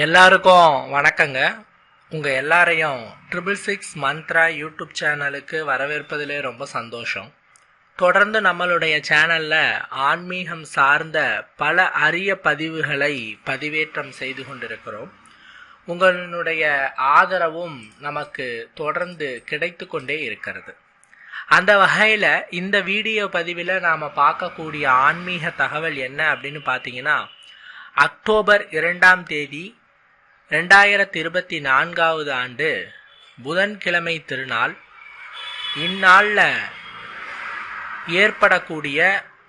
எல்லாருக்கும் வணக்கங்க. உங்கள் எல்லாரையும் ட்ரிபிள் சிக்ஸ் மந்த்ரா யூடியூப் சேனலுக்கு வரவேற்பதிலே ரொம்ப சந்தோஷம். தொடர்ந்து நம்மளுடைய சேனலில் ஆன்மீகம் சார்ந்த பல அரிய பதிவுகளை பதிவேற்றம் செய்து கொண்டிருக்கிறோம். உங்களுடைய ஆதரவும் நமக்கு தொடர்ந்து கிடைத்து கொண்டே இருக்கிறது. அந்த வகையில் இந்த வீடியோ பதிவில் நாம் பார்க்கக்கூடிய ஆன்மீக தகவல் என்ன அப்படின்னு பார்த்தீங்கன்னா அக்டோபர் இரண்டாம் தேதி ரெண்டாயிரத்தி இருபத்தி நான்காவது ஆண்டு புதன்கிழமை திருநாள். இந்நாளில் ஏற்படக்கூடிய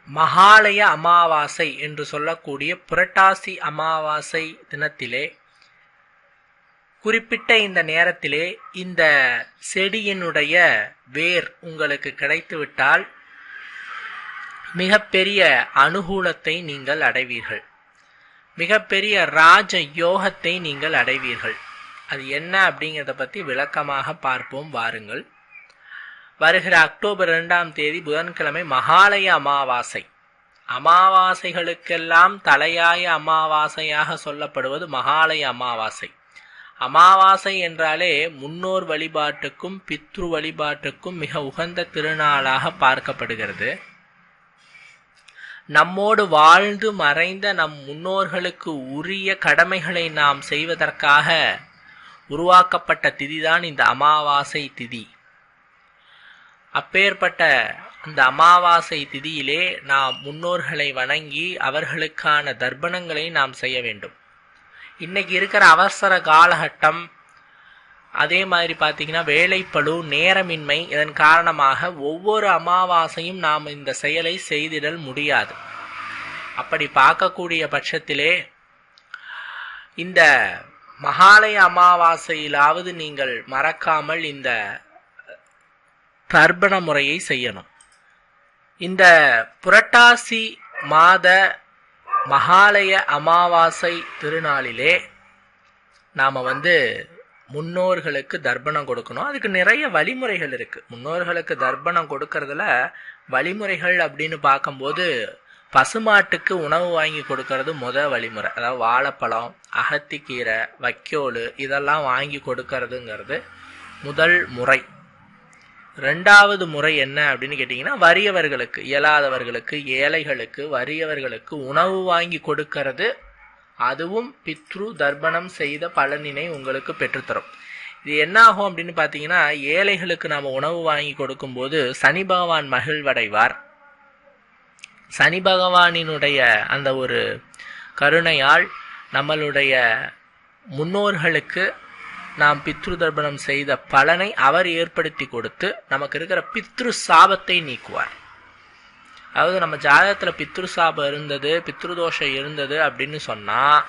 மகாலய அமாவாசை என்று சொல்லக்கூடிய புரட்டாசி அமாவாசை தினத்திலே குறிப்பிட்ட இந்த நேரத்திலே இந்த செடியினுடைய வேர் உங்களுக்கு கிடைத்துவிட்டால் மிகப்பெரிய அனுகூலத்தை நீங்கள் அடைவீர்கள். மிகப்பெரிய ராஜ யோகத்தை நீங்கள் அடைவீர்கள். அது என்ன அப்படிங்கிறத பற்றி விளக்கமாக பார்ப்போம் வாருங்கள். வருகிற அக்டோபர் இரண்டாம் தேதி புதன்கிழமை மகாலய அமாவாசை. அமாவாசைகளுக்கெல்லாம் தலையாய அமாவாசையாக சொல்லப்படுவது மகாலய அமாவாசை. அமாவாசை என்றாலே முன்னோர் வழிபாட்டுக்கும் பித்ரு வழிபாட்டுக்கும் மிக உகந்த திருநாளாக பார்க்கப்படுகிறது. நம்மோடு வாழ்ந்து மறைந்த நம் முன்னோர்களுக்கு உரிய கடமைகளை நாம் செய்வதற்காக உருவாக்கப்பட்ட திதிதான் இந்த அமாவாசை திதி. அப்பேற்பட்ட அந்த அமாவாசை திதியிலே நாம் முன்னோர்களை வணங்கி அவர்களுக்கான தர்ப்பணங்களை நாம் செய்ய வேண்டும். இன்னைக்கு இருக்கிற அவசர காலகட்டம் அதே மாதிரி பார்த்தீங்கன்னா வேலைப்பழு நேரமின்மை இதன் காரணமாக ஒவ்வொரு அமாவாசையும் நாம் இந்த செயலை செய்திடல் முடியாது. அப்படி பார்க்கக்கூடிய பட்சத்திலே இந்த மகாலய அமாவாசையிலாவது நீங்கள் மறக்காமல் இந்த தர்ப்பண முறையை செய்யணும். இந்த புரட்டாசி மாத மகாலய அமாவாசை திருநாளிலே நாம் வந்து முன்னோர்களுக்கு தர்ப்பணம் கொடுக்கணும். அதுக்கு நிறைய வழிமுறைகள் இருக்குது முன்னோர்களுக்கு தர்ப்பணம் கொடுக்கறதுல வழிமுறைகள் அப்படின்னு பார்க்கும்போது பசுமாட்டுக்கு உணவு வாங்கி கொடுக்கறது முத வழிமுறை. அதாவது வாழைப்பழம் அகத்திக்கீரை வைக்கோல் இதெல்லாம் வாங்கி கொடுக்கறதுங்கிறது முதல் முறை. ரெண்டாவது முறை என்ன அப்படின்னு கேட்டிங்கன்னா வறியவர்களுக்கு இயலாதவர்களுக்கு ஏழைகளுக்கு வறியவர்களுக்கு உணவு வாங்கி கொடுக்கறது அதுவும் பித்ரு தர்ப்பணம் செய்த பலனினை உங்களுக்கு பெற்றுத்தரும். இது என்ன ஆகும் அப்படின்னு பார்த்தீங்கன்னா ஏழைகளுக்கு நாம் உணவு வாங்கி கொடுக்கும்போது சனி பகவான் மகிழ்வடைவார். சனி பகவானினுடைய அந்த ஒரு கருணையால் நம்மளுடைய முன்னோர்களுக்கு நாம் பித்ரு தர்ப்பணம் செய்த பலனை அவர் ஏற்படுத்தி கொடுத்து நமக்கு இருக்கிற பித்ரு சாபத்தை நீக்குவார். அதாவது நம்ம ஜாதகத்தில் பித்ரு சாபம் இருந்தது பித்ரு தோஷம் இருந்தது அப்படின்னு சொன்னால்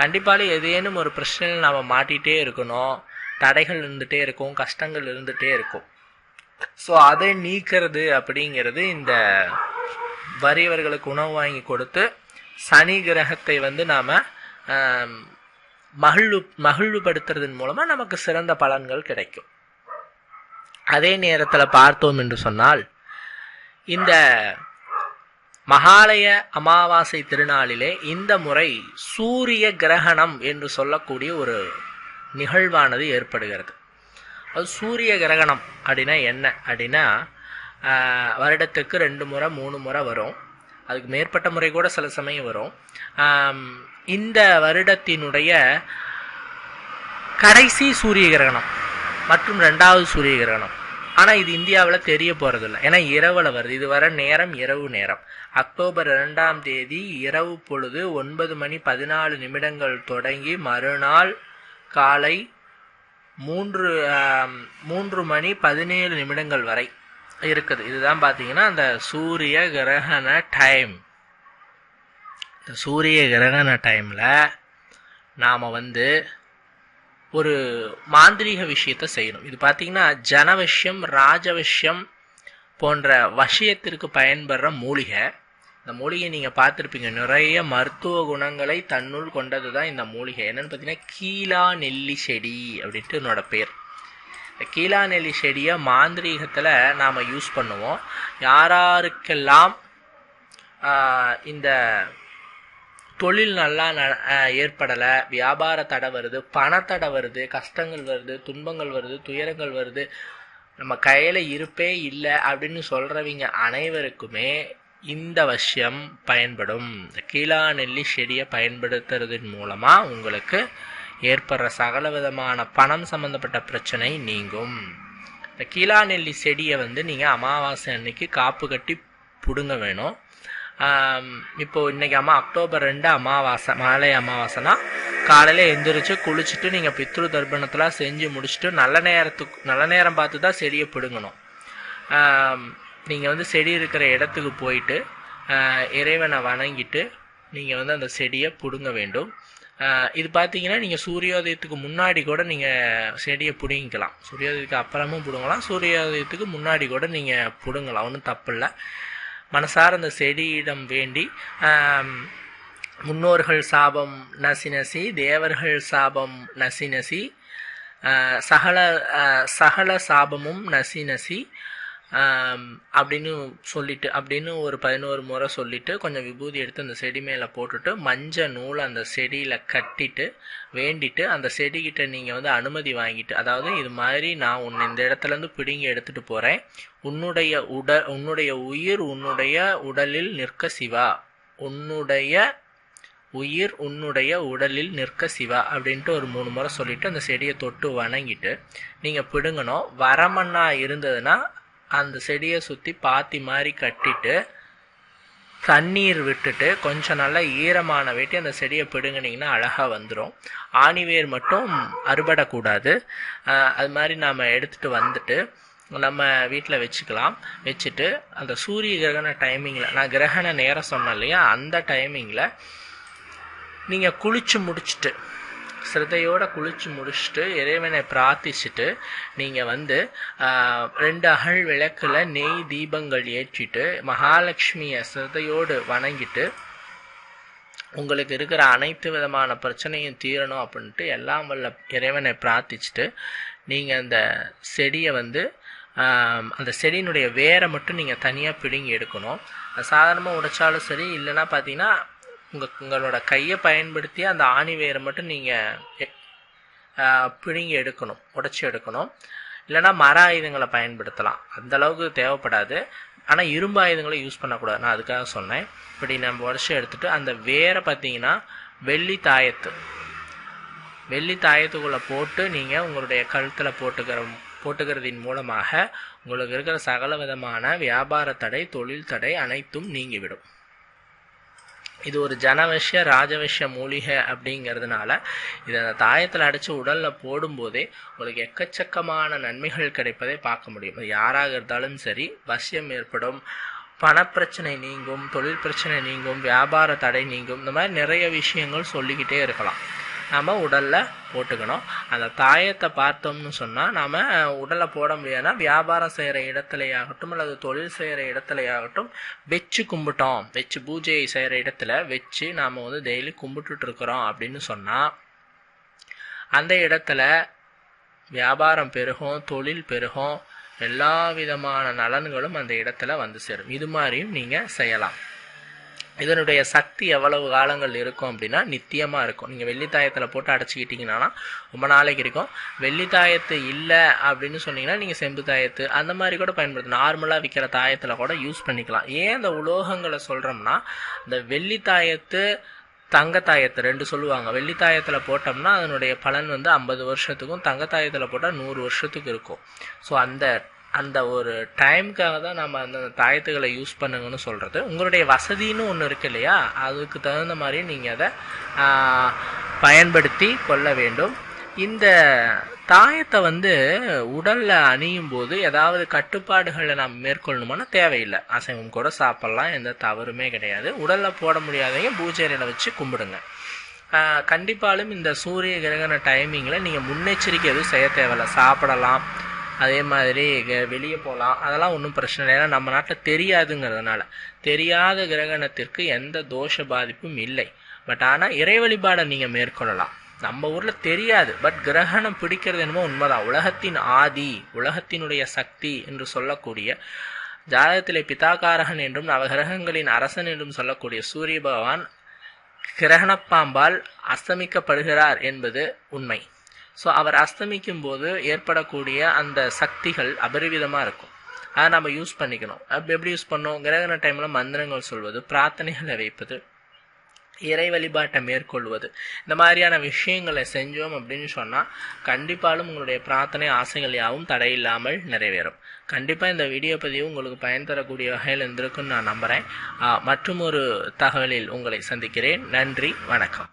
கண்டிப்பாக ஏதேனும் ஒரு பிரச்சனையில் நாம் மாட்டிகிட்டே இருக்கணும். தடைகள் இருந்துகிட்டே இருக்கும் கஷ்டங்கள் இருந்துகிட்டே இருக்கும். ஸோ அதை நீக்கிறது அப்படிங்கிறது இந்த வறியவர்களுக்கு உணவு வாங்கி கொடுத்து சனி கிரகத்தை வந்து நாம் மகிழ்வு மகிழ்வுபடுத்துறதன் மூலமாக நமக்கு சிறந்த பலன்கள் கிடைக்கும். அதே நேரத்தில் பார்த்தோம் என்று சொன்னால் இந்த மகாலய அமாவாசை திருநாளிலே இந்த முறை சூரிய கிரகணம் என்று சொல்லக்கூடிய ஒரு நிகழ்வானது ஏற்படுகிறது. அது சூரிய கிரகணம் அப்படின்னா என்ன? அப்படின்னா வருடத்துக்கு ரெண்டு முறை மூணு முறை வரும். அதுக்கு மேற்பட்ட முறை கூட சில சமயம் வரும். இந்த வருடத்தினுடைய கடைசி சூரிய கிரகணம் மற்றும் ரெண்டாவது சூரிய கிரகணம். ஆனால் இது இந்தியாவில் தெரிய போகிறதில்ல ஏன்னா இரவில் வருது. இது வர நேரம் இரவு நேரம். அக்டோபர் ரெண்டாம் தேதி இரவு பொழுது ஒன்பது மணி பதினாலு நிமிடங்கள் தொடங்கி மறுநாள் காலை மூன்று மூன்று மணி பதினேழு நிமிடங்கள் வரை இருக்குது. இதுதான் பார்த்தீங்கன்னா அந்த சூரிய கிரகண டைம் இந்த சூரிய கிரகண டைமில் நாம் வந்து ஒரு மாந்திரீக விஷயத்தை செய்யணும். இது பார்த்தீங்கன்னா ஜனவசியம் ராஜவசியம் போன்ற வசியத்திற்கு பயன்படுற மூலிகை. இந்த மூலிகை நீங்கள் பார்த்துருப்பீங்க. நிறைய மருத்துவ குணங்களை தன்னுள் கொண்டது தான் இந்த மூலிகை. என்னென்னு பார்த்தீங்கன்னா கீழா நெல்லி செடி அப்படின்ட்டு என்னோட பேர். இந்த கீழா நெல்லி செடியை மாந்திரீகத்தில் நாம் யூஸ் பண்ணுவோம். யாராருக்கெல்லாம் இந்த தொழில் நல்லா ந- ஏற்படலை. வியாபார தடை வருது பணத்தடை வருது கஷ்டங்கள் வருது துன்பங்கள் வருது துயரங்கள் வருது. நம்ம கையில் இருப்பே இல்லை அப்படின்னு சொல்கிறவங்க அனைவருக்குமே இந்த விஷயம் பயன்படும். இந்த கீழா நெல்லி செடியை பயன்படுத்துறதன் மூலமாக உங்களுக்கு ஏற்படுற சகல விதமான பணம் சம்மந்தப்பட்ட பிரச்சனை நீங்கும். இந்த கீழா நெல்லி செடியை வந்து நீங்கள் அமாவாசை அன்னைக்கு காப்பு கட்டி பிடுங்க வேணும். இப்போது இன்றைக்கி அம்மா அக்டோபர் ரெண்டு அமாவாசை மாலை அமாவாசைனா காலையில் எழுந்திரிச்சு குளிச்சுட்டு நீங்கள் பித்ரு தர்ப்பணத்தெலாம் செஞ்சு முடிச்சுட்டு நல்ல நேரத்துக்கு நல்ல நேரம் பார்த்து தான் செடியை பிடுங்கணும். நீங்கள் வந்து செடி இருக்கிற இடத்துக்கு போயிட்டு இறைவனை வணங்கிட்டு நீங்கள் வந்து அந்த செடியை பிடுங்க வேண்டும். இது பார்த்தீங்கன்னா நீங்கள் சூரியோதயத்துக்கு முன்னாடி கூட நீங்கள் செடியை பிடுங்கிக்கலாம். சூரியோதயத்துக்கு அப்புறமும் பிடுங்கலாம். சூரியோதயத்துக்கு முன்னாடி கூட நீங்கள் பிடுங்கலாம். ஒன்றும் தப்பு இல்லை. மனசார அந்த செடியிடம் வேண்டி முன்னோர்கள் சாபம் நசி நசி தேவர்கள் சாபம் நசி நசி சகல சகல சாபமும் நசி நசி அப்படின்னு சொல்லிட்டு அப்படின்னு ஒரு பதினோரு முறை சொல்லிட்டு கொஞ்சம் விபூதி எடுத்து அந்த செடி மேலே போட்டுட்டு மஞ்சள் நூல் அந்த செடியில் கட்டிட்டு வேண்டிட்டு அந்த செடிகிட்ட நீங்கள் வந்து அனுமதி வாங்கிட்டு அதாவது இது மாதிரி நான் உன்னை இந்த இடத்துலேருந்து பிடுங்கி எடுத்துகிட்டு போகிறேன் உன்னுடைய உட உன்னுடைய உயிர் உன்னுடைய உடலில் நிற்க சிவா. உன்னுடைய உயிர் உன்னுடைய உடலில் நிற்க சிவா அப்படின்ட்டு ஒரு மூணு முறை சொல்லிவிட்டு அந்த செடியை தொட்டு வணங்கிட்டு நீங்கள் பிடுங்கணும். வரமண்ணா இருந்ததுன்னா அந்த செடியை சுற்றி பாத்தி மாதிரி கட்டிட்டு தண்ணீர் விட்டுட்டு கொஞ்சம் நல்லா ஈரமான வெட்டி அந்த செடியை பிடுங்கினீங்கன்னா அழகாக வந்துடும் ஆணிவேர் மட்டும் அறுபடக்கூடாது. அது மாதிரி நாம் எடுத்துகிட்டு வந்துட்டு நம்ம வீட்டில் வச்சுக்கலாம். வச்சுட்டு அந்த சூரிய கிரகண டைமிங்கில் நான் கிரகண நேரம் சொன்னேன் இல்லையா? அந்த டைமிங்கில் நீங்கள் குளிச்சு முடிச்சுட்டு சிரத்தையோட குளிச்சு முடிச்சுட்டு இறைவனை பிரார்த்திச்சுட்டு நீங்கள் வந்து ரெண்டு அகல் விளக்கில் நெய் தீபங்கள் ஏற்றிட்டு மகாலட்சுமியை ஸ்ரத்தையோடு வணங்கிட்டு உங்களுக்கு இருக்கிற அனைத்து விதமான பிரச்சனையும் தீரணும் அப்படின்ட்டு எல்லாம் வல்ல இறைவனை பிரார்த்திச்சுட்டு நீங்கள் அந்த செடியை வந்து அந்த செடியினுடைய வேரை மட்டும் நீங்கள் தனியாக பிடுங்கி எடுக்கணும். அது சாதாரணமாக உடைச்சாலும் சரி இல்லைன்னா பார்த்தீங்கன்னா உங்கள் உங்களோட கையை பயன்படுத்தி அந்த ஆணி வேரை மட்டும் நீங்கள் பிடுங்கி எடுக்கணும் உடச்சி எடுக்கணும். இல்லைன்னா மர ஆயுதங்களை பயன்படுத்தலாம். அந்த அளவுக்கு தேவைப்படாது. ஆனால் இரும்பு ஆயுதங்களை யூஸ் பண்ணக்கூடாது. நான் அதுக்காக சொன்னேன். இப்படி நம்ம உடச்சி எடுத்துட்டு அந்த வேரை பார்த்தீங்கன்னா வெள்ளி தாயத்து. வெள்ளி தாயத்துக்குள்ளே போட்டு நீங்கள் உங்களுடைய கழுத்தில் போட்டுக்கிற போட்டுக்கிறதின் மூலமாக உங்களுக்கு இருக்கிற சகல விதமான வியாபார தடை தொழில் தடை அனைத்தும் நீங்கிவிடும். இது ஒரு ஜனவசிய ராஜவசிய மூலிகை அப்படிங்கிறதுனால இதை அந்த தாயத்தில் அடித்து உடலில் போடும்போதே உங்களுக்கு எக்கச்சக்கமான நன்மைகள் கிடைப்பதை பார்க்க முடியும். யாராக இருந்தாலும் சரி வசியம் ஏற்படும் பணப்பிரச்சனை நீங்கும் தொழில் பிரச்சனை நீங்கும் வியாபார தடை நீங்கும் இந்த மாதிரி நிறைய விஷயங்கள் சொல்லிக்கிட்டே இருக்கலாம். நம்ம உடலில் போட்டுக்கணும். அந்த தாயத்தை பார்த்தோம்னு சொன்னால் நாம் உடலில் போட முடியாதுன்னா வியாபாரம் செய்கிற இடத்துலையாகட்டும் அல்லது தொழில் செய்கிற இடத்துலையாகட்டும் வச்சு கும்பிட்டோம். வச்சு பூஜை செய்கிற இடத்துல வச்சு நாம் வந்து டெய்லி கும்பிட்டுட்ருக்குறோம் அப்படின்னு சொன்னால் அந்த இடத்துல வியாபாரம் பெருகும் தொழில் பெருகும் எல்லா விதமான நலன்களும் அந்த இடத்துல வந்து சேரும். இது மாதிரியும் நீங்கள் செய்யலாம். இதனுடைய சக்தி எவ்வளவு காலங்கள் இருக்கும் அப்படின்னா நித்தியமாக இருக்கும். நீங்கள் வெள்ளித்தாயத்தில் போட்டு அடைச்சிக்கிட்டிங்கன்னா ரொம்ப நாளைக்கு இருக்கும். வெள்ளித்தாயத்து இல்லை அப்படின்னு சொன்னீங்கன்னா நீங்கள் செம்பு தாயத்து அந்த மாதிரி கூட பயன்படுத்தணும் நார்மலாக விற்கிற தாயத்தில் கூட யூஸ் பண்ணிக்கலாம். ஏன் இந்த உலோகங்களை சொல்கிறோம்னா இந்த வெள்ளித்தாயத்து தங்கத்தாயத்தை ரெண்டு சொல்லுவாங்க. வெள்ளித்தாயத்தில் போட்டோம்னா அதனுடைய பலன் வந்து ஐம்பது வருஷத்துக்கும் தங்கத்தாயத்தில் போட்டால் நூறு வருஷத்துக்கு இருக்கும். ஸோ அந்த அந்த ஒரு டைமுக்காக தான் நம்ம அந்த தாயத்துகளை யூஸ் பண்ணுங்கன்னு சொல்கிறது உங்களுடைய வசதின்னு ஒன்று இருக்கு இல்லையா? அதுக்கு தகுந்த மாதிரி நீங்கள் அதை பயன்படுத்தி கொள்ள வேண்டும். இந்த தாயத்தை வந்து உடலில் அணியும் போது ஏதாவது கட்டுப்பாடுகளை நாம் மேற்கொள்ளணுமானா தேவையில்லை. அசைவம் கூட சாப்பிட்லாம் எந்த தவறுமே கிடையாது. உடலில் போட முடியாதவங்க பூஜையில் வச்சு கும்பிடுங்க. கண்டிப்பாலும் இந்த சூரிய கிரகண டைமிங்கில் நீங்கள் முன்னெச்சரிக்கை எதுவும் செய்ய தேவையில்ல. சாப்பிடலாம். அதே மாதிரி வெளியே போகலாம் அதெல்லாம் ஒன்றும் பிரச்சனை இல்லை. ஏன்னா நம்ம நாட்டில் தெரியாதுங்கிறதுனால. தெரியாத கிரகணத்திற்கு எந்த தோஷ பாதிப்பும் இல்லை. பட் ஆனால் இறை வழிபாடை நீங்கள் மேற்கொள்ளலாம். நம்ம ஊரில் தெரியாது. பட் கிரகணம் பிடிக்கிறது என்னமோ உண்மைதான். உலகத்தின் ஆதி உலகத்தினுடைய சக்தி என்று சொல்லக்கூடிய ஜாதகத்திலே பிதாகாரகன் என்றும் நவகிரகங்களின் அரசன் என்றும் சொல்லக்கூடிய சூரிய பகவான் கிரகணப்பாம்பால் அஸ்தமிக்கப்படுகிறார் என்பது உண்மை. ஸோ அவர் அஸ்தமிக்கும் போது ஏற்படக்கூடிய அந்த சக்திகள் அபரிவிதமாக இருக்கும். அதை நம்ம யூஸ் பண்ணிக்கணும். அப்போ எப்படி யூஸ் பண்ணோம் கிரகண டைமில் மந்திரங்கள் சொல்வது பிரார்த்தனைகளை வைப்பது இறை வழிபாட்டை மேற்கொள்வது. இந்த மாதிரியான விஷயங்களை செஞ்சோம் அப்படின்னு சொன்னால் கண்டிப்பாலும் உங்களுடைய பிரார்த்தனை ஆசைகள் யாவும் தடையில்லாமல் நிறைவேறும். கண்டிப்பாக இந்த வீடியோ பதிவு உங்களுக்கு பயன் தரக்கூடிய வகையில் இருந்திருக்குன்னு நான் நம்புகிறேன் மற்றும் ஒரு தகவலில் உங்களை சந்திக்கிறேன். நன்றி வணக்கம்.